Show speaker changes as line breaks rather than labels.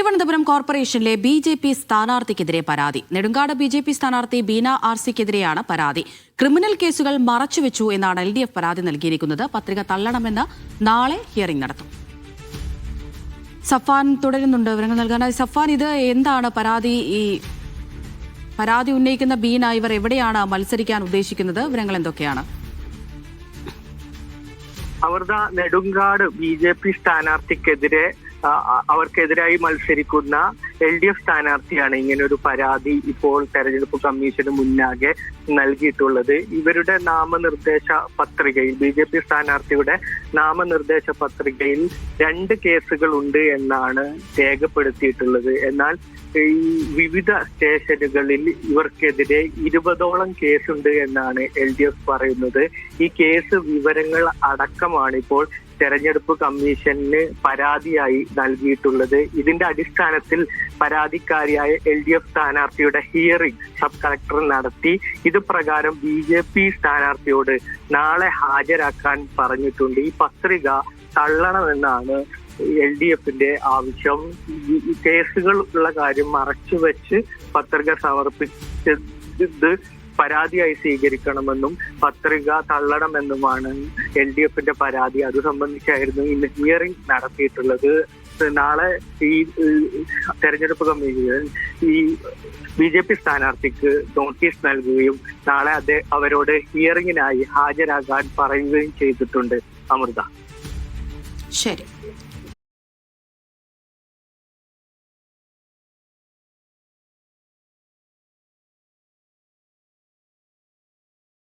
തിരുവനന്തപുരം കോർപ്പറേഷനിലെ B J P സ്ഥാനാർത്ഥിക്കെതിരെ പരാതി. Nedungad B J P സ്ഥാനാർത്ഥി ബീന ആർ സിക്കെതിരെയാണ് പരാതി. ക്രിമിനൽ കേസുകൾ മറച്ചുവെച്ചു എന്നാണ് എൽ ഡി എഫ് പരാതി നൽകിയിരിക്കുന്നത്. പത്രിക തള്ളണമെന്ന് നാളെ ഹിയറിംഗ് നടത്തും. സഫാൻ തുടരുന്നുണ്ട്. വിവരങ്ങൾ നൽകാനായി സഫാൻ ഇത് എന്താണ് പരാതി? ഈ പരാതി ഉന്നയിക്കുന്ന ബീന ഇവർ എവിടെയാണ് മത്സരിക്കാൻ ഉദ്ദേശിക്കുന്നത്? വിവരങ്ങൾ എന്തൊക്കെയാണ്?
അവർ നെടുങ്കാട് ബി ജെ പി സ്ഥാനാർത്ഥിക്കെതിരെ അവർക്കെതിരായി മത്സരിക്കുന്ന എൽ ഡി എഫ് സ്ഥാനാർത്ഥിയാണ് ഇങ്ങനെ ഒരു പരാതി ഇപ്പോൾ തെരഞ്ഞെടുപ്പ് കമ്മീഷന് മുന്നാകെ നൽകിയിട്ടുള്ളത്. ഇവരുടെ നാമനിർദ്ദേശ പത്രികയിൽ ബി ജെ പി സ്ഥാനാർത്ഥിയുടെ നാമനിർദ്ദേശ പത്രികയിൽ രണ്ട് കേസുകൾ ഉണ്ട് എന്നാണ് രേഖപ്പെടുത്തിയിട്ടുള്ളത്. എന്നാൽ ഈ വിവിധ സ്റ്റേഷനുകളിൽ ഇവർക്കെതിരെ ഇരുപതോളം കേസുണ്ട് എന്നാണ് എൽ ഡി എഫ് പറയുന്നത്. ഈ കേസ് വിവരങ്ങൾ അടക്കമാണ് ഇപ്പോൾ തെരഞ്ഞെടുപ്പ് കമ്മീഷന് പരാതിയായി നൽകിയിട്ടുള്ളത്. ഇതിന്റെ അടിസ്ഥാനത്തിൽ പരാതിക്കാരിയായ എൽ ഡി എഫ് സ്ഥാനാർത്ഥിയുടെ ഹിയറിംഗ് സബ് കളക്ടർ നടത്തി. ഇത് പ്രകാരം ബി ജെ പി സ്ഥാനാർത്ഥിയോട് നാളെ ഹാജരാക്കാൻ പറഞ്ഞിട്ടുണ്ട്. ഈ പത്രിക തള്ളണമെന്നാണ് എൽ ഡി എഫിന്റെ ആവശ്യം. കേസുകൾ ഉള്ള കാര്യം മറച്ചുവെച്ച് പത്രിക സമർപ്പിച്ചത് പരാതിയായി സ്വീകരിക്കണമെന്നും പത്രിക തള്ളണമെന്നുമാണ് എൽ ഡി എഫിന്റെ പരാതി. അത് സംബന്ധിച്ചായിരുന്നു ഇന്ന് ഹിയറിംഗ് നടത്തിയിട്ടുള്ളത്. നാളെ ഈ തെരഞ്ഞെടുപ്പ് കമ്മീഷൻ ഈ ബി ജെ പി സ്ഥാനാർത്ഥിക്ക് നോട്ടീസ് നൽകുകയും നാളെ അത് അവരോട് ഹിയറിംഗിനായി ഹാജരാകാൻ പറയുകയും ചെയ്തിട്ടുണ്ട്. അമൃത.
ശരി.